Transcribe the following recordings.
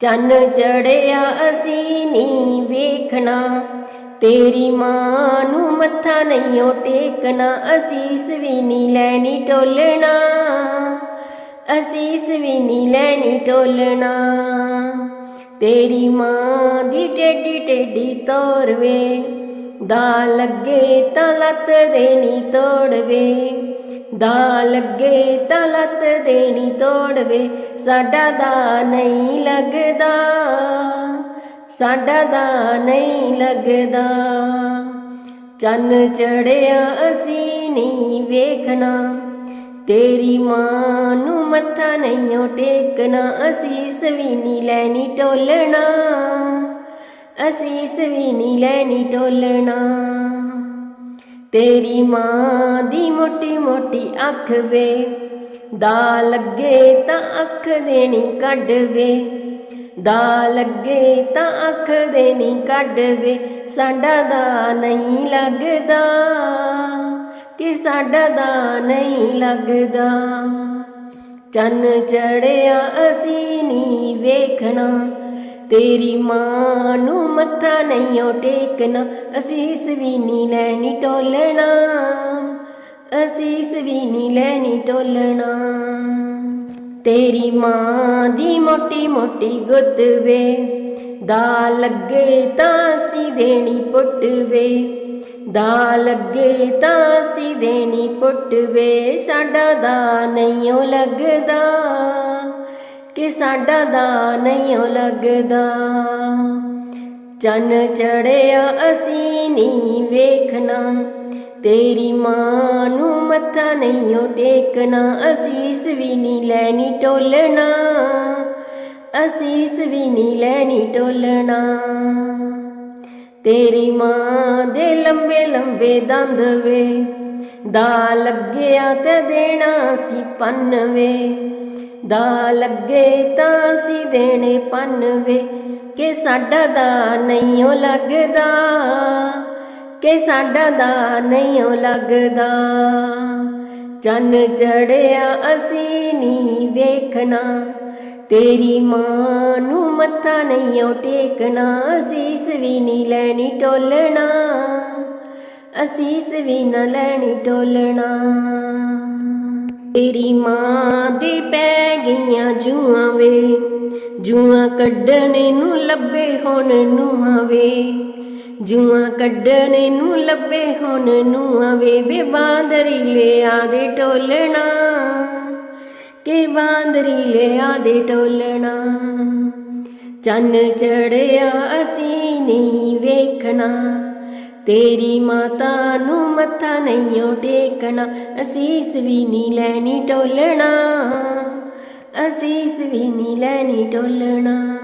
ਚੰਨ ਚੜਿਆ ਅਸੀਂ ਨੀ ਵੇਖਣਾ। ਤੇਰੀ ਮਾਂ ਨੂੰ ਮੱਥਾ ਨਹੀਂ ਨਹੀਂਓ ਟੇਕਣਾ। ਅਸੀਸ ਵੀ ਨੀ ਲੈਣੀ ਟੋਲਣਾ ਅਸੀਸ ਵੀ ਨੀ ਲੈਣੀ ਟੋਲਣਾ ਤੇਰੀ ਮਾਂ ਦੀ ਟੇਡੀ ਟੇਡੀ ਤੋਰਵੇ। ਦਾ ਲੱਗੇ ਤਾਂ ਲੱਤ ਦੇਣੀ ਤੋੜਵੇ। ਦਾ ਲੱਗੇ ਤਾਂ ਲੱਤ ਦੇਣੀ ਤੋੜਵੇ। ਸਾਡਾ ਦਾ ਨਹੀਂ ਲੱਗਦਾ, ਸਾਡਾ ਦਾ ਨਹੀਂ ਲੱਗਦਾ। ਚੰਨ ਚੜਿਆ ਅਸੀਂ ਨਹੀਂ ਵੇਖਣਾ, ਤੇਰੀ ਮਾਂ ਨੂੰ ਮੱਥਾ ਨਹੀਂਓ ਟੇਕਣਾ ਅਸੀਸ ਵੀ ਨਹੀਂ ਲੈਣੀ ਟੋਲਣਾ ਅਸੀਸ ਵੀ ਨਹੀਂ ਲੈਣੀ ਟੋਲਣਾ। ਤੇਰੀ ਮਾਂ ਦੀ ਮੋਟੀ ਮੋਟੀ ਅੱਖ ਵੇ, ਦਾ ਲੱਗੇ ਤਾਂ ਅੱਖ ਦੇਣੀ ਕੱਢ ਵੇ। ਦਾ ਲੱਗੇ ਤਾਂ ਅੱਖ ਨਹੀਂ ਕੱਢ ਵੇ ਸਾਡਾ ਦਾ ਨਹੀਂ ਲੱਗਦਾ। ਕਿ ਸਾਡਾ ਦਾ ਨਹੀਂ ਲੱਗਦਾ। ਚੰਨ ਚੜਿਆ ਅਸੀਂ ਨਹੀਂ ਵੇਖਣਾ। ਤੇਰੀ ਮਾਂ ਨੂੰ ਮੱਥਾ ਨਹੀਂ ਨਹੀਂਓ ਟੇਕਣਾ ਅਸੀਸ ਵੀ ਨਹੀਂ ਲੈਣੀ ਟੋਲਣਾ। ਅਸੀਸ ਵੀ ਨਹੀਂ ਲੈਣੀ ਟੋਲਣਾ। ਤੇਰੀ ਮਾਂ ਦੀ ਮੋਟੀ ਮੋਟੀ ਗੁੱਤ ਵੇ। ਦਾ ਲੱਗੇ ਤਾਂ ਸੀ ਦੇਣੀ ਪੁੱਟ ਵੇ। ਦਾ ਲੱਗੇ ਤਾਂ ਸੀ ਦੇਣੀ ਪੁੱਟ ਵੇ। ਸਾਡਾ ਦਾ ਨਹੀਂ ਉਹ ਲੱਗਦਾ ਕਿ ਸਾਡਾ ਦਾ ਨਹੀਂ ਉਹ ਲੱਗਦਾ। ਚੰਨ ਚੜਿਆ ਅਸੀਂ ਨਹੀਂ ਵੇਖਣਾ। ਤੇਰੀ ਮਾਂ ਨੂੰ ਮੱਥਾ ਨਹੀਂ ਨਹੀਂਓ ਟੇਕਣਾ, ਅਸੀਸ ਵੀ ਨਹੀਂ ਲੈਣੀ ਟੋਲਣਾ, ਅਸੀਸ ਵੀ ਨਹੀਂ ਲੈਣੀ ਟੋਲਣਾ। ਤੇਰੀ ਮਾਂ ਦੇ ਲੰਬੇ ਲੰਬੇ ਦੰਦ ਵੇ, ਦਾ ਲੱਗਿਆ ਤੇ ਦੇਣਾ ਸੀ ਪੰਨਵੇ ਦਾ ਲੱਗੇ ਤਾਂ ਸੀ ਦੇਣੇ ਪੰਨਵੇ ਕਿ ਸਾਡਾ ਦਾ ਨਹੀਂ ਨਹੀਂਓ ਲੱਗਦਾ। ਕਿ ਸਾਡਾ ਦਾ ਨਹੀਂਓ ਲੱਗਦਾ। ਚੰਨ ਚੜਿਆ ਅਸੀਂ ਨਹੀਂ ਵੇਖਣਾ। ਤੇਰੀ ਮਾਂ ਨੂੰ ਮੱਥਾ ਨਹੀਂਓ ਟੇਕਣਾ। ਅਸੀਸ ਵੀ ਨਹੀਂ ਲੈਣੀ ਟੋਲਣਾ। ਅਸੀਸ ਵੀ ਨਾ ਲੈਣੀ ਟੋਲਣਾ। ਤੇਰੀ ਮਾਂ ਦੀ ਪੈ ਗਈਆਂ ਜੂਆਂ ਵੇ। ਜੂਆਂ ਕੱਢਣ ਨੂੰ ਲੱਭੇ ਹੁਣ ਨੂੰ ਵੇ। ਜੂਆਂ ਕੱਢਣ ਨੂੰ ਲੱਭੇ, ਹੁਣ ਨੂੰ ਆਵੇ ਬੇ ਬਾਂਦਰੀ ਲਿਆ ਦੇ ਟੋਲਣਾ ਕਿ ਬਾਂਦਰੀ ਲਿਆ ਦੇ ਟੋਲਣਾ ਚੰਨ ਚੜਿਆ ਅਸੀਂ ਨਹੀਂ ਵੇਖਣਾ। ਤੇਰੀ ਮਾਤਾ ਨੂੰ ਮੱਥਾ ਨਹੀਂਓ ਟੇਕਣਾ। ਅਸੀਸ ਵੀ ਨਹੀਂ ਲੈਣੀ ਟੋਲਣਾ ਅਸੀਸ ਵੀ ਨਹੀਂ ਲੈਣੀ ਟੋਲਣਾ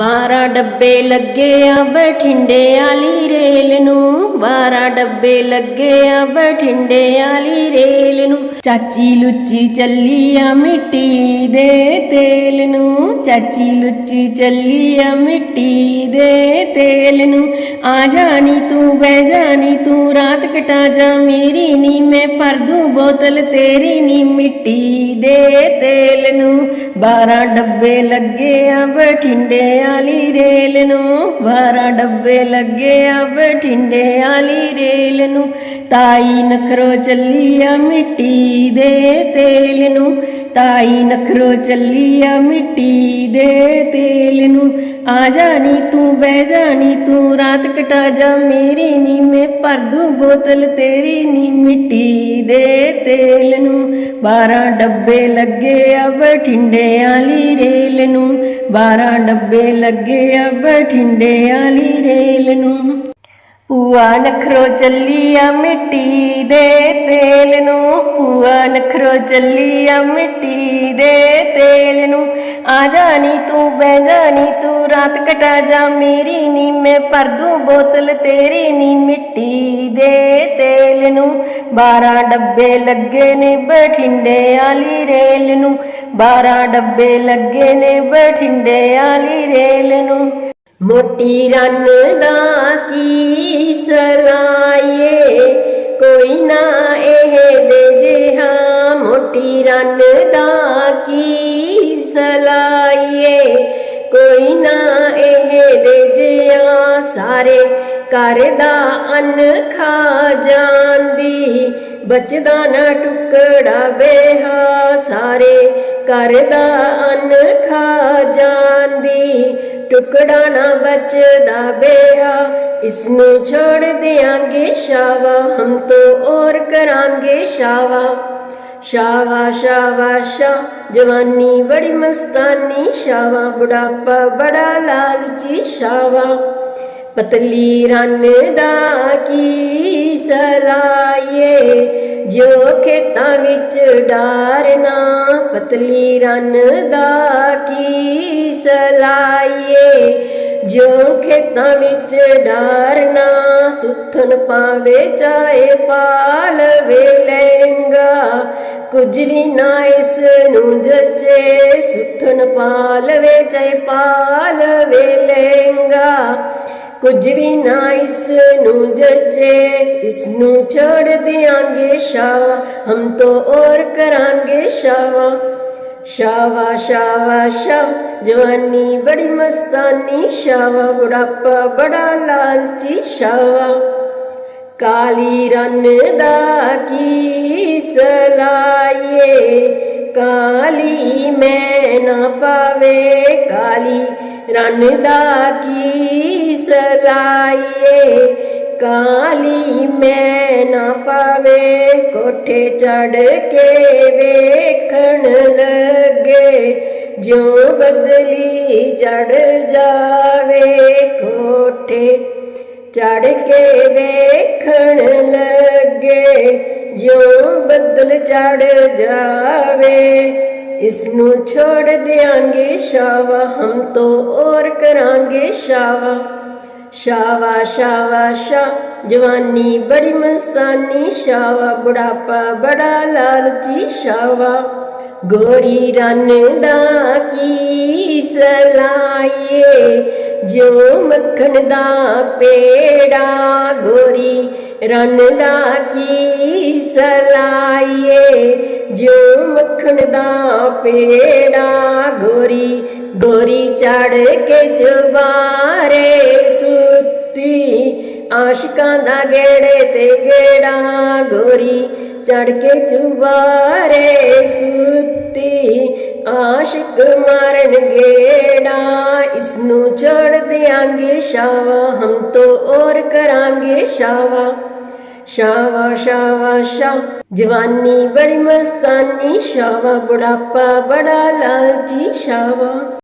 ਬਾਰਾਂ ਡੱਬੇ ਲੱਗੇ ਆ ਬਠਿੰਡੇ ਵਾਲੀ ਰੇਲ ਨੂੰ। ਬਾਰਾਂ ਡੱਬੇ ਲੱਗੇ ਆ ਬਠਿੰਡੇ ਵਾਲੀ ਰੇਲ ਨੂੰ। ਚਾਚੀ ਲੁੱਚੀ ਚੱਲੀ ਆ ਮਿੱਟੀ ਦੇ ਤੇਲ ਨੂੰ। ਚਾਚੀ ਲੁੱਚੀ ਚੱਲੀ ਆ ਮਿੱਟੀ ਦੇ ਤੇਲ ਨੂੰ। ਆ ਜਾਣੀ ਤੂੰ, ਬਹਿ ਜਾਣੀ ਤੂੰ, ਰਾਤ ਕਟਾ ਜਾ, ਮੇਰੀ ਨੀ ਮੈਂ ਭਰ ਦੂੰ ਬੋਤਲ, ਤੇਰੀ ਨੀ ਮਿੱਟੀ ਦੇ ਤੇਲ ਨੂੰ। ਬਾਰਾਂ ਡੱਬੇ ਲੱਗੇ ਆ ਬਠਿੰਡੇ ਵਾਲੀ ਰੇਲ ਨੂੰ ਬਾਰਾਂ ਡੱਬੇ ਲੱਗੇ ਆ ਬਠਿੰਡੇ ਵਾਲੀ ਰੇਲ ਨੂੰ ਤਾਈ ਨਖਰੋ ਚੱਲੀ ਆ ਮਿੱਟੀ ਦੇ ਤੇਲ ਨੂੰ ਤਾਈ ਨਖਰੋ ਚੱਲੀ ਆ ਜਾਣੀ ਤੂੰ, ਬਹਿ ਜਾਣੀ ਤੂੰ, ਰਾਤ ਕਟਾ ਜਾ ਮੇਰੀ ਨੀ ਮੈਂ ਭਰ ਦੂੰ ਬੋਤਲ ਤੇਰੀ ਨੀ ਮਿੱਟੀ ਦੇ ਤੇਲ ਨੂੰ। ਬਾਰਾਂ ਡੱਬੇ ਲੱਗੇ ਆ ਬਠਿੰਡੇ ਵਾਲੀ ਰੇਲ ਨੂੰ। ਬਾਰਾਂ ਡੱਬੇ ਲੱਗੇ ਆ ਬਠਿੰਡੇ ਵਾਲੀ ਰੇਲ ਨੂੰ। ਪੂਆ ਨਖਰੋ ਚੱਲੀ ਆ ਮਿੱਟੀ ਦੇ ਤੇਲ ਨੂੰ ਪੂਆ ਨਖਰੋ ਚੱਲੀ ਆ ਮਿੱਟੀ ਦੇ ਤੇਲ ਨੂੰ। ਆ ਜਾਣੀ ਤੂੰ, ਬਹਿ ਜਾਣੀ ਤੂੰ, ਰਾਤ ਕਟਾ ਜਾ, ਮੇਰੀ ਨੀ ਮੈਂ ਭਰ ਦੂੰ ਬੋਤਲ, ਤੇਰੀ ਨੀ ਮਿੱਟੀ ਦੇ ਤੇਲ ਨੂੰ। ਬਾਰਾਂ ਡੱਬੇ ਲੱਗੇ ਨੇ ਬਠਿੰਡੇ ਵਾਲੀ ਰੇਲ ਨੂੰ। ਬਾਰਾਂ ਡੱਬੇ ਲੱਗੇ ਨੇ ਬਠਿੰਡੇ ਵਾਲੀ ਰੇਲ ਨੂੰ। ਮੋਟੀ ਰੰਨ ਦਾ ਕੀ ਸਲਾਈਏ ਕੋਈ ਨਾ ਇਹ ਦੇ ਜਿਹਾ ਮੋਟੀ ਰੰਨ ਦਾ ਕੀ ਸਲਾਈਏ ਕੋਈ ਨਾ ਇਹ ਦੇ ਜਿਆ ਸਾਰੇ ਘਰ ਦਾ ਅੰਨ ਖਾ ਜਾਂਦੀ। ਬਚਦਾ ਨਾ ਟੁਕੜਾ ਬੇਹਾ ਸਾਰੇ ਘਰ ਦਾ ਅੰਨ ਖਾ ਜਾਂਦੀ। ਟੁਕੜਾ ਨਾ ਬਚਦਾ ਬੇਹਾ ਇਸ ਨੂੰ ਛੋੜ ਦਿਆਂਗੇ ਸ਼ਾਵਾ, ਹਮ ਤੋਂ ਔਰ ਕਰਾਂਗੇ ਸ਼ਾਵਾ। ਸ਼ਾਵਾ ਸ਼ਾਵਾ ਸ਼ਾ ਜਵਾਨੀ ਬੜੀ ਮਸਤਾਨੀ ਸ਼ਾਵਾ, ਬੁਢਾਪਾ ਬੜਾ ਲਾਲਚੀ ਸ਼ਾਵਾ। ਪਤਲੀ ਰਨ ਦਾ ਕੀ ਸਲਾਈਏ ਜੋ ਖੇਤਾਂ ਵਿੱਚ ਡਾਰਨਾ। ਪਤਲੀ ਰਨ ਦਾ ਕੀ ਸਲਾਈਏ ਜੋ ਖੇਤਾਂ ਵਿੱਚ ਡਾਰਨਾ ਸੁੱਥਨ ਪਾਵੇ, ਚਾਹੇ ਪਾਲਵੇ ਲਹਿੰਗਾ, ਕੁਝ ਵੀ ਨਾ ਇਸ ਨੂੰ ਜਚੇ ਸੁੱਥਨ ਪਾਲਵੇ ਪਾਲ ਵੇ ਲਹਿੰਗਾ, ਕੁਝ ਵੀ ਨਾ ਇਸ ਨੂੰ ਜਚੇ, ਇਸ ਨੂੰ ਛੋੜ ਦਿਆਂਗੇ ਸ਼ਾਵਾ ਹਮ ਤੋਂ ਔਰ ਕਰਾਂਗੇ ਸ਼ਾਵਾ शावा शावा शाव शाबा शाबा जी बी मस्ता बुडाप् बा ली शा कारी की सलाये काली मैं न पावे काली रन की सलाये ਕਾਲੀ ਮੈਂ ਨਾ ਪਾਵੇ, ਕੋਠੇ ਚੜ ਕੇ ਵੇਖਣ ਲੱਗੇ। ਜਿਉ ਬਦਲੀ ਚੜ ਜਾਵੇ, ਕੋਠੇ ਚੜ ਕੇ ਵੇਖਣ ਲੱਗੇ। ਜਿਉ ਬੱਦਲ ਚੜ ਜਾਵੇ ਇਸ ਨੂੰ ਛੋੜ ਦਿਆਂਗੇ ਸ਼ਾਵਾ, ਹਮ ਤੋਂ ਔਰ ਕਰਾਂਗੇ ਸ਼ਾਵਾ। शावा शावा शाह जवानी बड़ी मस्तानी शावा बुढ़ापा बड़ा लालची शावा। गोरी रन की सलाइए जो मक्खन दा पेड़ा। गोरी रन की सलाइए जो मक्खन दा पेड़ा। गोरी गोरी चढ़ के चबे ਕੇ ਆਸ਼ਿਕਾਂ ਦਾ ਗੇੜੇ ਤੇ ਗੇੜਾ ਗੋਰੀ ਚੜ ਕੇ ਚੁਬਾਰੇ ਸੁੱਤੀ। ਆਸ਼ਿਕ ਮਾਰਨ ਗੇੜਾ ਇਸ ਨੂੰ ਛੋੜ ਦਿਆਂਗੇ ਸ਼ਾਵਾ ਹਮ ਤੋ ਔਰ ਕਰਾਂਗੇ ਸ਼ਾਵਾ ਸ਼ਾਵਾ ਸ਼ਾਵਾ ਸ਼ਾ ਜਵਾਨੀ ਬੜੀ ਮਸਤਾਨੀ ਸ਼ਾਵਾ ਬੁਢਾਪਾ ਬੜਾ ਲਾਲਚੀ ਸ਼ਾਵਾ